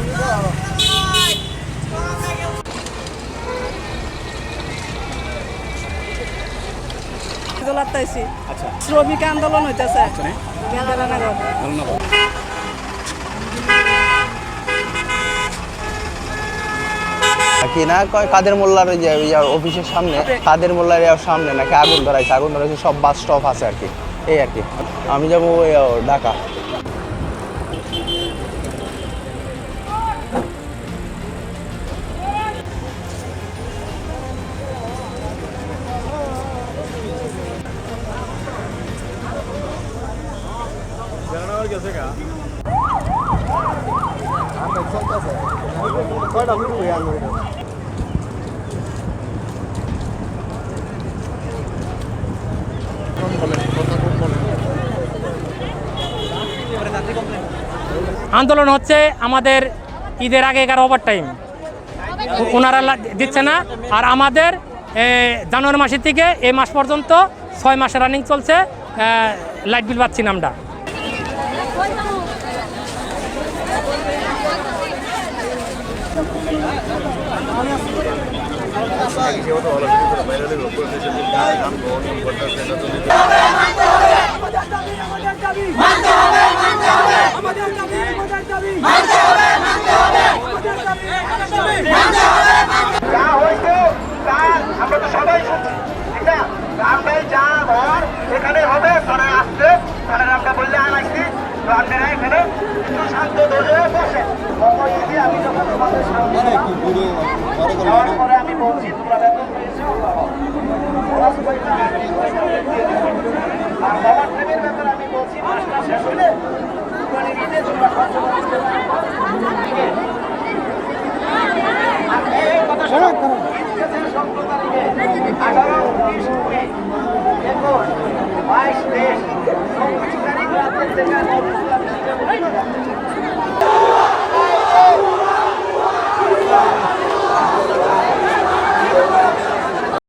আচ্ছা। আচ্ছা। শ্রমিক আন্দোলন হইতেছে। আচ্ছা। কি না? কয় কাদের মোল্লার যে অফিসের সামনে? কাদের মোল্লার সামনে? নাকি আগুন ধরাইছে? আগুন ধরাইছে সব বাস স্টপ আছে আর কি। এই আর কি। আমি যাব ঢাকা। আন্দোলন হচ্ছে আমাদের ঈদের আগে এগারো ওভার টাইম ওনারা দিচ্ছে না। আর আমাদের জানুয়ারি মাসের থেকে এই মাস পর্যন্ত ছয় মাসে রানিং চলছে লাইট বিল পাচ্ছি না আমরা তা সবাই ঠিক না আমরাই যা হওয়ার এখানে হবে তারা আসছে তারা আমরা বললে আনাইছি আপনারা এখানে একটু শান্ত ধরে বসে আমি যখন তোমাদের সামনে যাওয়ার পরে আমি বলছি তোমরা বাইশ, তেইশ, চব্বিশ তারিখ রাতের থেকে